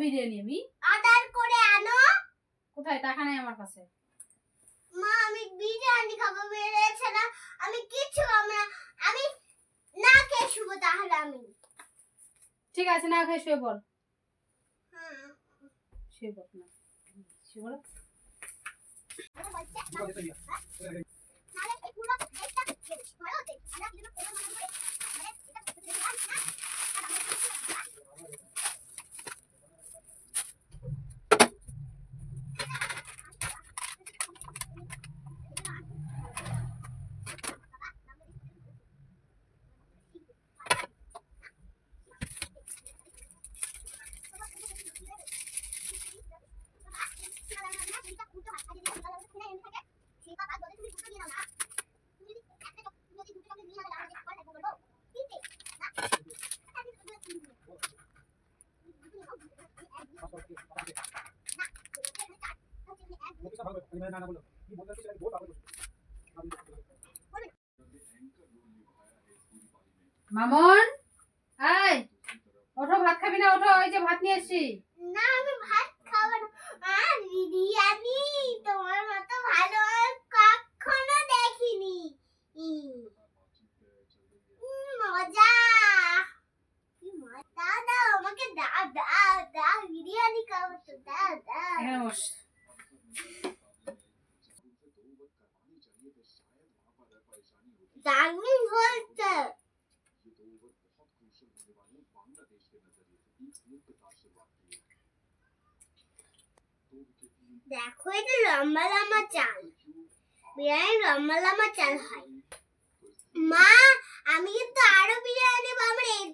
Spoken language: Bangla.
বিরিয়ানি আমি। অর্ডার করে আনো। কোথায়? টাকা নেই আমার কাছে। মা আমি বিরিয়ানি খাব বেড়েছে না। আমি খাব না। আমি না খেয়ে শুবো তাহলে আমি। ঠিক আছে না খেয়ে শুয়ে পড়। শুয়ে পড় না। শুয়ে পড়। এই পুরো একটা ভালো মামন এই ওঠো ভাত খাবি না ওঠো ওই যে ভাত নিয়ে এসছি। না আমি ভাত খাব না। আর বিরিয়ানি তোমার মতো ভালো আর কখনো দেখিনি। মজা। দাও আমাকে দাও দাও দাও বিরিয়ানি খাব তো দাও দাও। দারুণ হয়েছে দেখো, এটা লম্বা লম্বা চাল। বিরিয়ানি লম্বা লম্বা চাল হয়। মা, আমি কিন্তু আরও বিরিয়ানি আমার এই